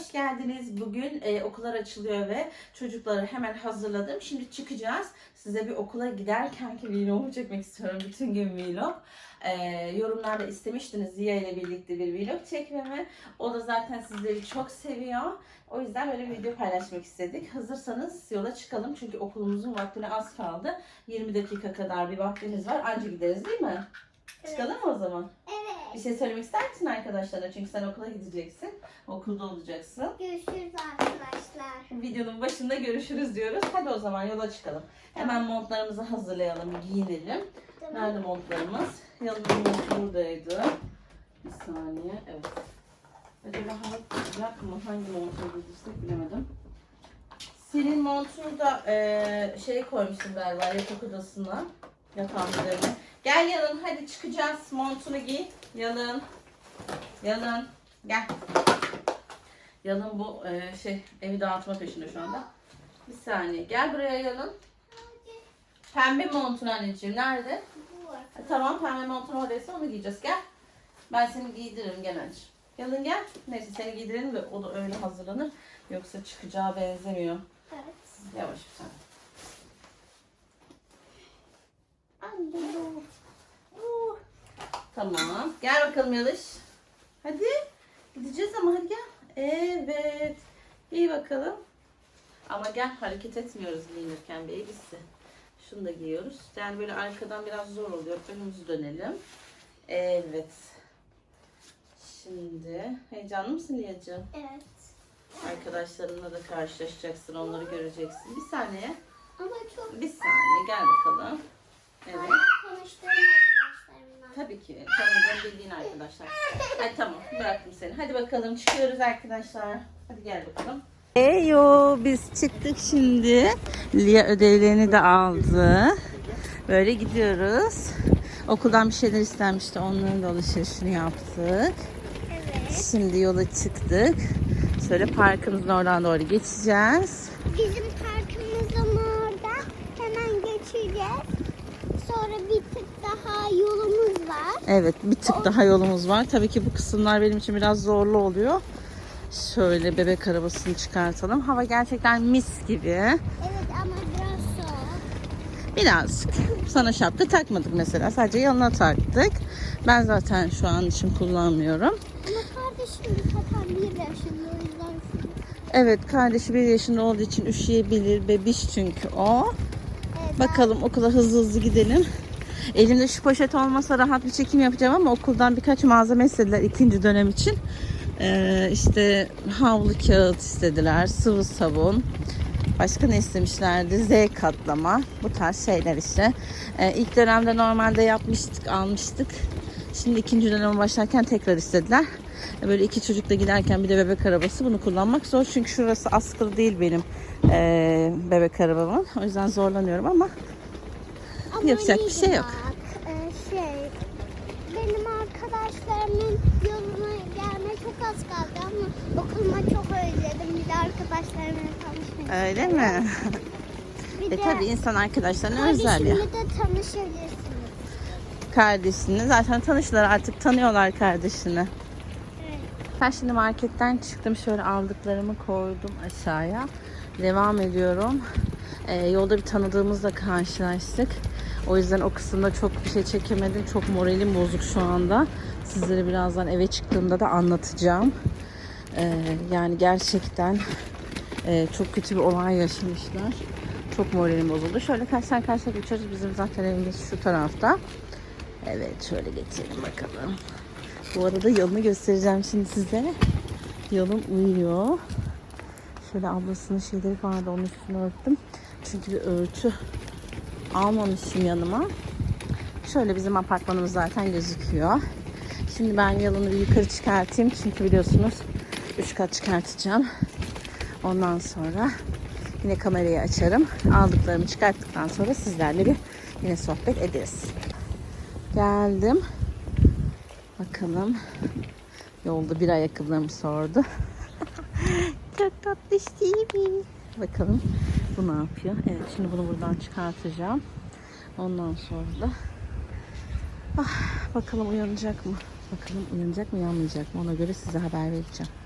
hoş geldiniz. Bugün e, okullar açılıyor ve çocukları hemen hazırladım. Şimdi çıkacağız. Size bir okula giderkenki vlogumu çekmek istiyorum. Bütün gün vlog. E, yorumlarda istemiştiniz Ziya ile birlikte bir vlog çekmemi. O da zaten sizleri çok seviyor. O yüzden böyle bir video paylaşmak istedik. Hazırsanız yola çıkalım. Çünkü okulumuzun vaktine az kaldı. 20 dakika kadar bir vaktimiz var. Anca gideriz değil mi? Çıkalım mı o zaman? Evet. Bir şey söylemek ister misin arkadaşlarına? Çünkü sen okula gideceksin. Okulda olacaksın. Görüşürüz arkadaşlar. Videonun başında görüşürüz diyoruz. Hadi o zaman yola çıkalım. Hemen montlarımızı hazırlayalım, giyinelim. Tamam. Nerede montlarımız? Yalın montu buradaydı. Bir saniye, evet. Acaba sıcak mı? Hangi montu giydirsek bilemedim. Senin montunu da eee, şey koymuşsun galiba yatak odasına. Yatağın üzerine. Gel Yalın hadi çıkacağız. Montunu giy. Yalın. Yalın. Gel. Yalın bu eee, şey evi dağıtma peşinde şu anda. Bir saniye. Gel buraya Yalın. Pembe montun anneciğim. Nerede? E, Tamam pembe montun oradaysa onu giyeceğiz. Gel. Ben seni giydiririm gel anneciğim. Yalın gel. Neyse seni giydirelim de o da öyle hazırlanır. Yoksa çıkacağı benzemiyor. Evet. Yavaş bir tane. Tamam. Gel bakalım Yalış. Hadi. Gideceğiz ama hadi gel. Evet. İyi bakalım. Ama gel hareket etmiyoruz giyinirken bir elbise. Şunu da giyiyoruz. Yani böyle arkadan biraz zor oluyor. Önümüzü dönelim. Evet. Şimdi heyecanlı mısın Liyacığım? Evet. Arkadaşlarınla da karşılaşacaksın. Onları göreceksin. Bir saniye. Ama çok Bir saniye. Gel bakalım. Evet. arkadaşlarımla. Tabii ki. Tanıdığım bildiğin arkadaşlar. Hadi tamam. Bıraktım seni. Hadi bakalım çıkıyoruz arkadaşlar. Hadi gel bakalım. Eyo biz çıktık şimdi. Lia ödevlerini de aldı. Böyle gidiyoruz. Okuldan bir şeyler istenmişti. Onların da alışverişini yaptık. Evet. Şimdi yola çıktık. Şöyle parkımızın oradan doğru geçeceğiz. Bizim parkımızın orada hemen geçeceğiz. Sonra bir tık daha yolumuz var. Evet bir tık daha yolumuz var. Tabii ki bu kısımlar benim için biraz zorlu oluyor. Şöyle bebek arabasını çıkartalım. Hava gerçekten mis gibi. Evet ama biraz soğuk. Birazcık. Sana şapka takmadık mesela. Sadece yanına taktık. Ben zaten şu an için kullanmıyorum. Ama kardeşim zaten bir yaşında o yüzden Evet kardeşi bir yaşında olduğu için üşüyebilir. Bebiş çünkü o. Evet, Bakalım okula hızlı hızlı gidelim. Elimde şu poşet olmasa rahat bir çekim yapacağım ama okuldan birkaç malzeme istediler ikinci dönem için. Ee, işte havlu kağıt istediler, sıvı sabun. Başka ne istemişlerdi? Z katlama. Bu tarz şeyler işte. Ee, ilk dönemde normalde yapmıştık, almıştık. Şimdi ikinci döneme başlarken tekrar istediler. Böyle iki çocukla giderken bir de bebek arabası bunu kullanmak zor. Çünkü şurası askılı değil benim ee, bebek arabamın. O yüzden zorlanıyorum Ama Yapacak bir şey yok. Bak, e, şey, benim arkadaşlarımın yoluna gelme çok az kaldı ama okuluma çok özledim. Bir de arkadaşlarımla tanışmak öyle mi? Bir E de tabi insan arkadaşlarına özel ya. kardeşimle de tanışabilirsiniz. Kardeşini zaten tanıştılar artık tanıyorlar kardeşini. Ben şimdi marketten çıktım şöyle aldıklarımı koydum aşağıya. Devam ediyorum. Ee, yolda bir tanıdığımızla karşılaştık. O yüzden o kısımda çok bir şey çekemedim. Çok moralim bozuk şu anda. Sizlere birazdan eve çıktığımda da anlatacağım. Ee, yani gerçekten e, çok kötü bir olay yaşamışlar. Çok moralim bozuldu. Şöyle karşıdan karşıya geçiyoruz. Bizim zaten evimiz şu tarafta. Evet şöyle geçelim bakalım. Bu arada yolunu göstereceğim şimdi size. Yolum uyuyor. Şöyle ablasının şeyleri vardı onun üstüne örttüm. Çünkü bir örtü almamışım yanıma. Şöyle bizim apartmanımız zaten gözüküyor. Şimdi ben yolunu bir yukarı çıkartayım. Çünkü biliyorsunuz 3 kat çıkartacağım. Ondan sonra yine kamerayı açarım. Aldıklarımı çıkarttıktan sonra sizlerle bir yine sohbet ederiz. Geldim. Bakalım. Yolda bir ayakkabılarımı sordu. Çok tatlış değil mi? Bakalım bu ne yapıyor? Evet şimdi bunu buradan çıkartacağım. Ondan sonra da ah, bakalım uyanacak mı? Bakalım uyanacak mı uyanmayacak mı? Ona göre size haber vereceğim.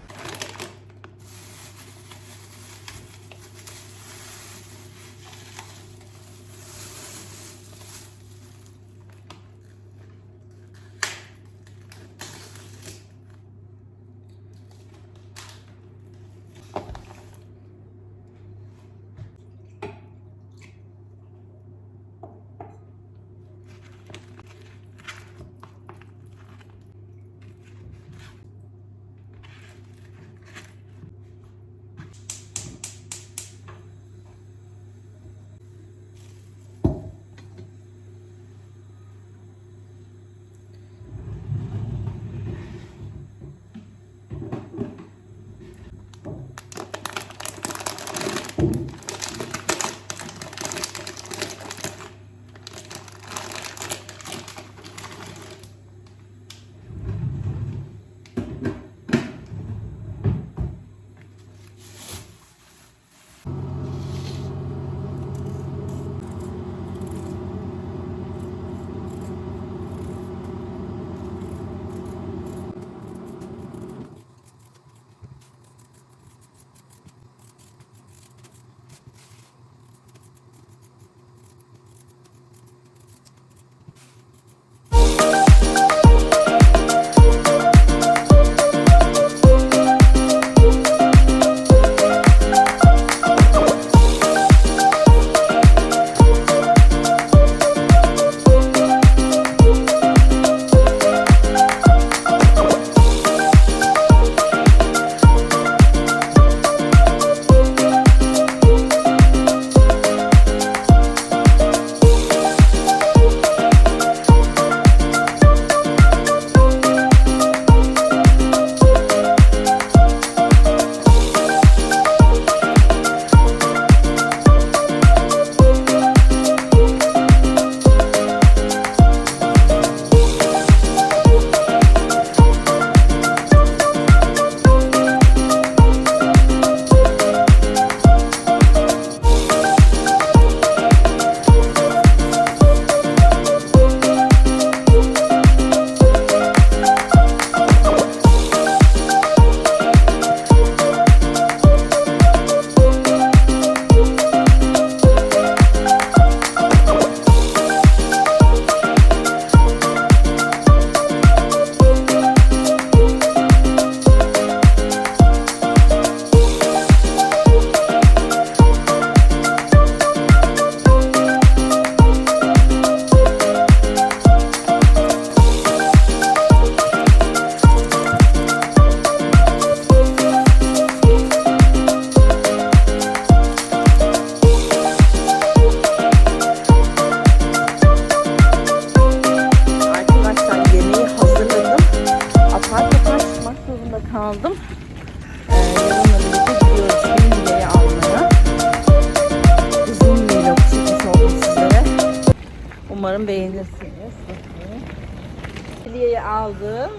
Lilya'yı aldım.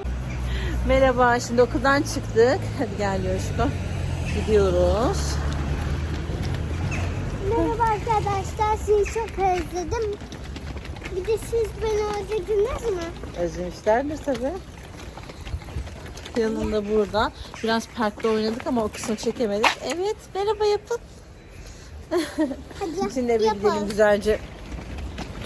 Merhaba, şimdi okuldan çıktık. Hadi gel Yoşko. Gidiyoruz. Merhaba arkadaşlar, sizi çok özledim. Bir de siz beni özlediniz mi? Özlemişlerdir tabii. Yanında burada. Biraz parkta oynadık ama o kısmı çekemedik. Evet, merhaba yapın. Hadi Şimdi eve gidelim güzelce.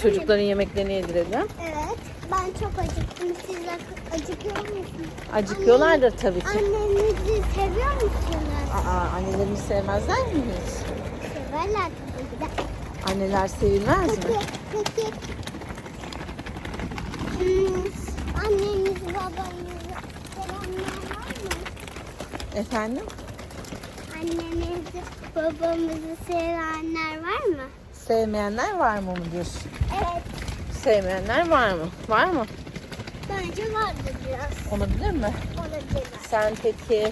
Çocukların yemeklerini yedirelim. Evet, ben çok acıktım. Siz ac- acıkıyor musunuz? Acıkıyorlardır tabii ki. Annenizi seviyor musunuz? Aa, annelerimi sevmezler mi hiç? Severler tabii ki de. Anneler sevilmez mi? Peki, peki. Hmm, annenizi, babanızı sevenler var mı? Efendim? Annenizi, babamızı sevenler var mı? Sevmeyenler var mı mu diyorsun? Evet, Sevmeyenler var mı? Var mı? bence vardır biraz. Olabilir mi? Olabilir. Sen peki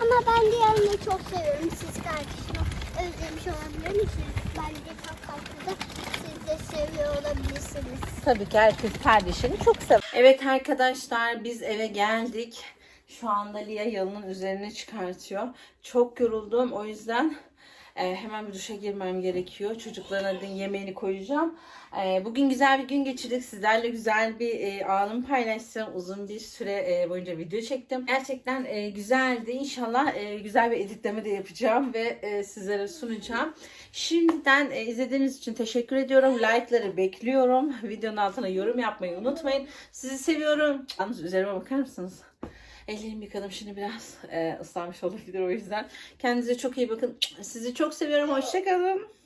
Ama ben diğerini çok seviyorum. Siz kardeşimi özlemiş olabilir misiniz? Bence çok farklı da siz de seviyor olabilirsiniz. Tabii ki herkes kardeşini çok sever. Evet arkadaşlar biz eve geldik. Şu anda Lia yalının üzerine çıkartıyor. Çok yoruldum o yüzden e, hemen bir duşa girmem gerekiyor. Çocukların hadi yemeğini koyacağım. E, bugün güzel bir gün geçirdik. Sizlerle güzel bir e, anımı paylaştım. Uzun bir süre e, boyunca video çektim. Gerçekten e, güzeldi. İnşallah e, güzel bir editleme de yapacağım ve sizlere sunacağım. Şimdiden izlediğiniz için teşekkür ediyorum. Like'ları bekliyorum. Videonun altına yorum yapmayı unutmayın. Sizi seviyorum. Yalnız üzerime bakar mısınız? Ellerimi yıkadım şimdi biraz e, ıslanmış olabilir o yüzden. Kendinize çok iyi bakın. Sizi çok seviyorum. Hoşçakalın.